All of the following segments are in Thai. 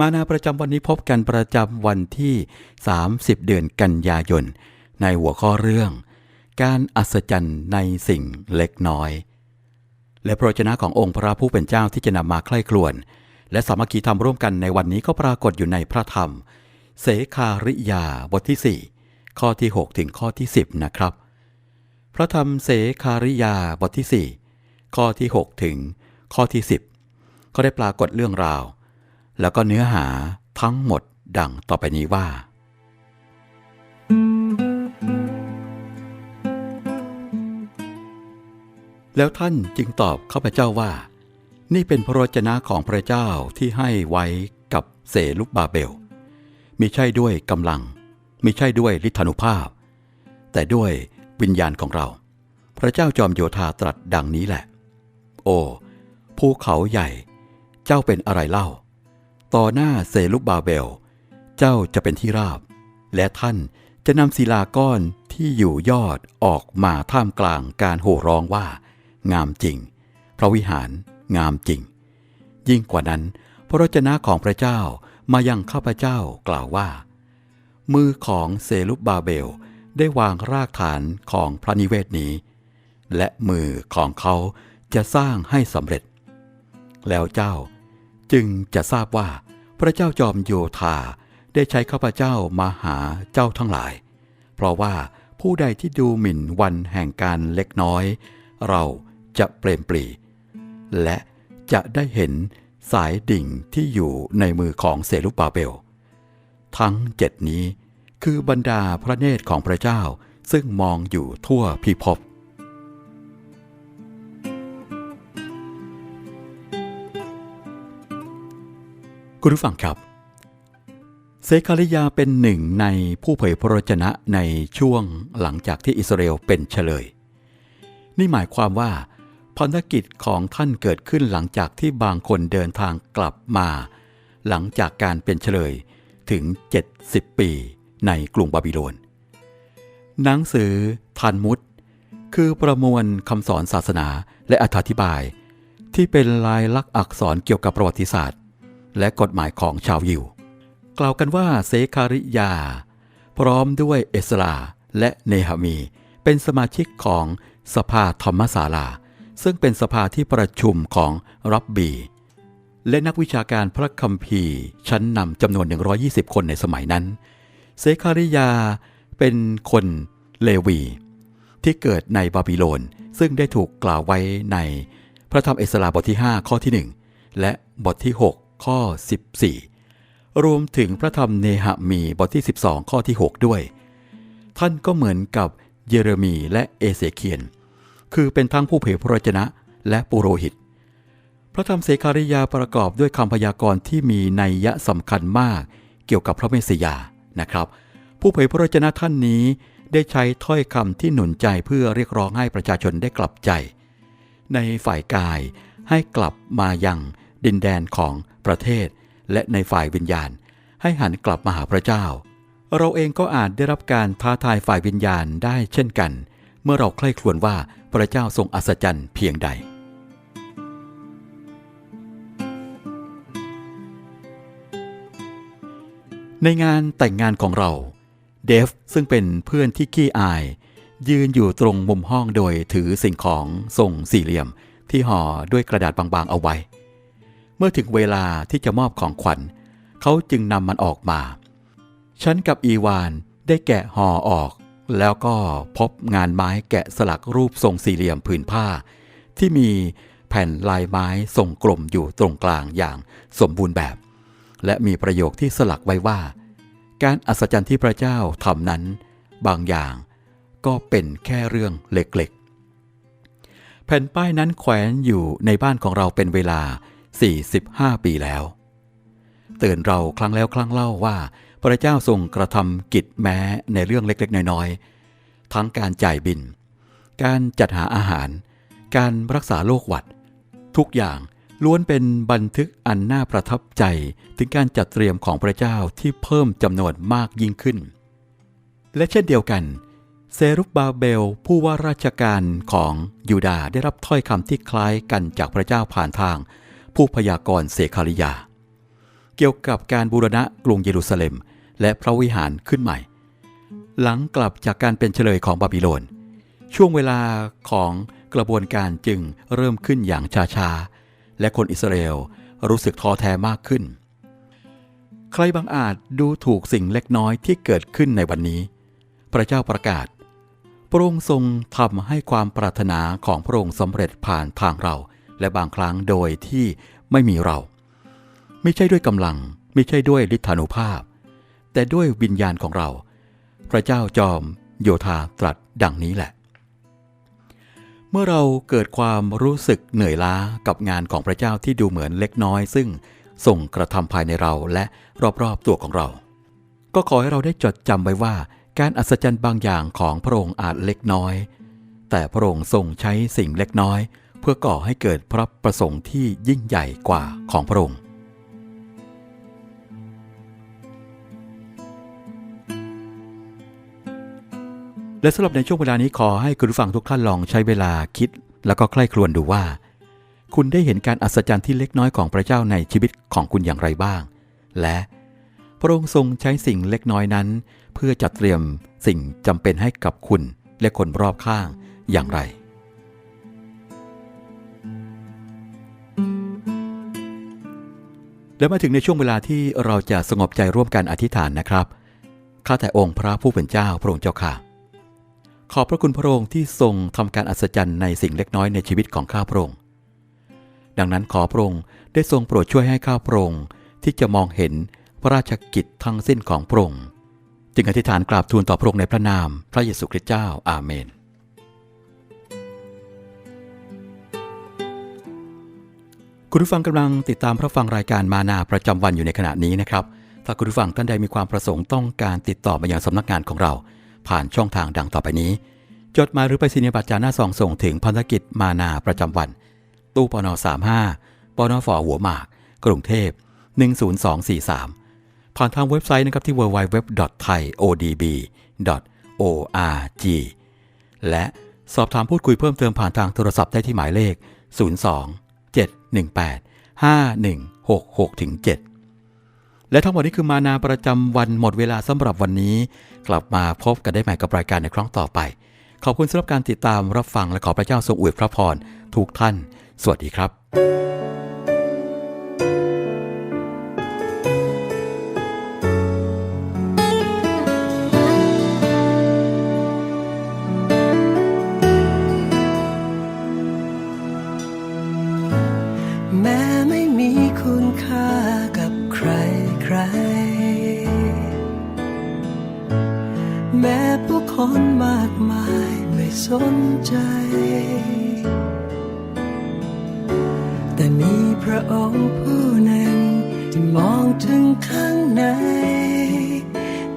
มานาประจำวันนี้พบกันประจำวันที่ 30 เดือนกันยายน ในหัวข้อเรื่อง การอัศจรรย์ในสิ่งเล็กน้อย และพระวจนะขององค์พระผู้เป็นเจ้าที่จะนำมาใคร่ครวญและสามัคคีทำร่วมกันในวันนี้ก็ปรากฏอยู่ในพระธรรม เสคาริยาบทที่ 4 ข้อที่ 6 ถึงข้อที่ 10 นะครับ พระธรรมเสคาริยาบทที่ 4 ข้อที่ 6 ถึงข้อที่ 10 ก็ได้ปรากฏเรื่องราว แล้วก็เนื้อหาทั้งหมดดังต่อไปนี้ว่า แล้วท่านจึงตอบข้าพเจ้าว่า นี่เป็นพระวจนะของพระเจ้าที่ให้ไว้กับเสลุบาเบลมิใช่ด้วยกำลังมิใช่ด้วยฤทธานุภาพ แต่ด้วยวิญญาณของเรา พระเจ้าจอมโยธาตรัสดังนี้แหละ โอ้ภูเขาใหญ่ เจ้าเป็นอะไรเล่า ต่อหน้าเซลุบบาเบล เจ้าจะเป็นที่ราบ และท่านจะนำศิลาก้อนที่อยู่ยอดออกมาท่ามกลางการโห่ร้องว่า งามจริง พระวิหารงามจริง ยิ่งกว่านั้น พระวจนะของพระเจ้ามายังข้าพเจ้ากล่าวว่า มือของเซลุบบาเบลได้วางรากฐานของพระนิเวศนี้ และมือของเขาจะสร้างให้สำเร็จ แล้วเจ้าจึงจะทราบว่า พระเจ้าจอมโยธาได้ใช้ข้าพเจ้ามาหาเจ้าทั้งหลาย เพราะว่าผู้ใดที่ดูหมิ่นวันแห่งการเล็กน้อย เราจะเปรมปรีและจะได้เห็นสายดิ่งที่อยู่ในมือของเซลุบบาเบล ทั้งเจ็ดนี้คือบรรดาพระเนตรของพระเจ้าซึ่งมองอยู่ทั่วพิภพ คุณผู้ฟังครับเซคาริยาเป็นหนึ่งในผู้เผยพระวจนะในช่วงหลังจากที่อิสราเอลเป็นเฉลย นี่หมายความว่าพันธกิจของท่านเกิดขึ้นหลังจากที่บางคนเดินทางกลับมา หลังจากการเป็นเฉลยถึง 70 ปีในกรุงบาบิโลน หนังสือทันมุตคือประมวลคำสอนศาสนาและอธิบาย ที่เป็นลายลักษณ์อักษรเกี่ยวกับประวัติศาสตร์ และกฎหมายของชาวยิว กล่าวกันว่าเซคาริยา พร้อมด้วยเอสราและเนหามี เป็นสมาชิกของสภาธรรมศาลา ซึ่งเป็นสภาที่ประชุมของรับบี และนักวิชาการพระคัมภีร์ชั้นนำจำนวน 120 คนในสมัยนั้น เซคาริยาเป็นคนเลวี ที่เกิดในบาบิโลน ซึ่งได้ถูกกล่าวไว้ในพระธรรมเอสราบทที่ 5 ข้อที่ 1 และบทที่6 ข้อ 14 รวมถึงพระธรรมเนหมีบทที่ 12 ข้อที่ 6 ด้วย ท่านก็เหมือนกับเยเรมีและเอเสเคียน คือเป็นทั้งผู้เผยพระวจนะและปุโรหิต พระธรรมเสคาริยาประกอบด้วยคำพยากรณ์ที่มีนัยยะสำคัญมากเกี่ยวกับพระเมสสิยานะครับ ผู้เผยพระวจนะท่านนี้ได้ใช้ถ้อยคำที่หนุนใจเพื่อเรียกร้องให้ประชาชนได้กลับใจ ในฝ่ายกายให้กลับมายังดินแดนของ ประเทศ และในฝ่ายวิญญาณ ให้หันกลับมาหาพระเจ้า เราเองก็อาจได้รับการท้าทายฝ่ายวิญญาณได้เช่นกัน เมื่อเราใคร่ครวญว่าพระเจ้าทรงอัศจรรย์เพียงใด ในงานแต่งงานของเรา เดฟซึ่งเป็นเพื่อนที่ขี้อาย ยืนอยู่ตรงมุมห้องโดยถือสิ่งของทรงสี่เหลี่ยมที่ห่อด้วยกระดาษบางๆเอาไว้ เมื่อถึงเวลาที่จะมอบของขวัญ เขาจึงนำมันออกมา ฉันกับอีวานได้แกะห่อออก แล้วก็พบงานไม้แกะสลักรูปทรงสี่เหลี่ยมผืนผ้า ที่มีแผ่นลายไม้ทรงกลมอยู่ตรงกลางอย่างสมบูรณ์แบบ และมีประโยคที่สลักไว้ว่า การอัศจรรย์ที่พระเจ้าทำนั้น บางอย่างก็เป็นแค่เรื่องเล็กๆ แผ่นป้ายนั้นแขวนอยู่ในบ้านของเราเป็นเวลา 45 ปีแล้ว เตือนเราครั้งแล้วครั้งเล่าว่า พระเจ้าทรงกระทำกิจแม้ในเรื่องเล็กๆ น้อยๆ ทั้งการจ่ายบิน การจัดหาอาหาร การรักษาโรคหวัด ทุกอย่างล้วนเป็นบันทึกอันน่าประทับใจถึงการจัดเตรียมของพระเจ้าที่เพิ่มจำนวนมากยิ่งขึ้น และเช่นเดียวกัน เซรุบบาเบลผู้ว่าราชการของยูดาห์ได้รับถ้อยคำที่คล้ายกันจากพระเจ้าผ่านทาง ผู้พยากรณ์เสคาริยา เกี่ยวกับการบูรณะกรุงเยรูซาเล็ม และพระวิหารขึ้นใหม่ หลังกลับจากการเป็นเฉลยของบาบิโลน ช่วงเวลาของกระบวนการจึงเริ่มขึ้นอย่างช้าๆ และคนอิสราเอลรู้สึกท้อแท้มากขึ้น ใครบางอาจดูถูกสิ่งเล็กน้อยที่เกิดขึ้นในวันนี้ พระเจ้าประกาศพระองค์ทรงทำให้ความปรารถนาของพระองค์สำเร็จผ่านทางเรา และบางครั้งโดยที่ไม่มีเรา ไม่ใช่ด้วยกำลัง ไม่ใช่ด้วยฤทธานุภาพ แต่ด้วยวิญญาณของเรา พระเจ้าจอมโยธาตรัสดังนี้แหละ เมื่อเราเกิดความรู้สึกเหนื่อยล้ากับงานของพระเจ้าที่ดูเหมือนเล็กน้อย ซึ่งส่งกระทำภายในเราและรอบๆตัวของเรา ก็ขอให้เราได้จดจำไว้ว่า การอัศจรรย์บางอย่างของพระองค์อาจเล็กน้อย แต่พระองค์ทรงใช้สิ่งเล็กน้อย พื่อก่อให้เกิดพระประสงค์ที่ยิ่งใหญ่กว่าของพระองค์ และสำหรับในช่วงเวลานี้ขอให้คุณผู้ฟังทุกท่านลองใช้เวลาคิด แล้วก็ใคร่ครวญดูว่า คุณได้เห็นการอัศจรรย์ที่เล็กน้อยของพระเจ้าในชีวิตของคุณอย่างไรบ้าง และพระองค์ทรงใช้สิ่งเล็กน้อยนั้น เพื่อจัดเตรียมสิ่งจำเป็นให้กับคุณและคนรอบข้างอย่างไร และมาถึงในช่วงเวลาที่เราจะสงบใจร่วมกันอธิษฐานนะครับข้าแต่องค์พระผู้เป็นเจ้าพระองค์เจ้าค่ะ ขอบพระคุณพระองค์ที่ทรงทำการอัศจรรย์ในสิ่งเล็กน้อยในชีวิตของข้าพระองค์ดังนั้นขอพระองค์ได้ทรงโปรดช่วยให้ข้าพระองค์ที่จะมองเห็นพระราชกิจทั้งสิ้นของพระองค์จึงอธิษฐานกราบทูลต่อพระองค์ในพระนาม พระเยซูคริสต์เจ้าอาเมน คุณผู้ฟังกำลังติดตามรับฟังรายการมานาประจำวันอยู่ในขณะนี้นะครับ ถ้าคุณผู้ฟังท่านใดมีความประสงค์ต้องการติดต่อมายังสำนักงานของเรา ผ่านช่องทางดังต่อไปนี้ จดหมายหรือไปสินียบัตรจาหน้าซองส่งถึงพันธกิจมานาประจำวัน ตู้ปน35ปนฝหัวหมาก กรุงเทพ 10243 ผ่านทางเว็บไซต์นะครับที่ www.thaiodb.org และสอบถามพูดคุยเพิ่มเติมผ่านทางโทรศัพท์ได้ที่หมายเลข 02 18 5166ถึง7และทั้งหมดนี้คือมานาประจำวันหมดเวลาสำหรับวันนี้ กลับมาพบกันได้ใหม่กับรายการในครั้งต่อไป ขอบคุณสำหรับการติดตามรับฟังและขอพระเจ้าทรงอวยพระพรทุกท่าน สวัสดีครับากมายไม่สนใจ แต่มีพระองค์ผู้หนึ่ง ที่มองถึงข้างใน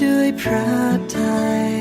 ด้วยพระทัย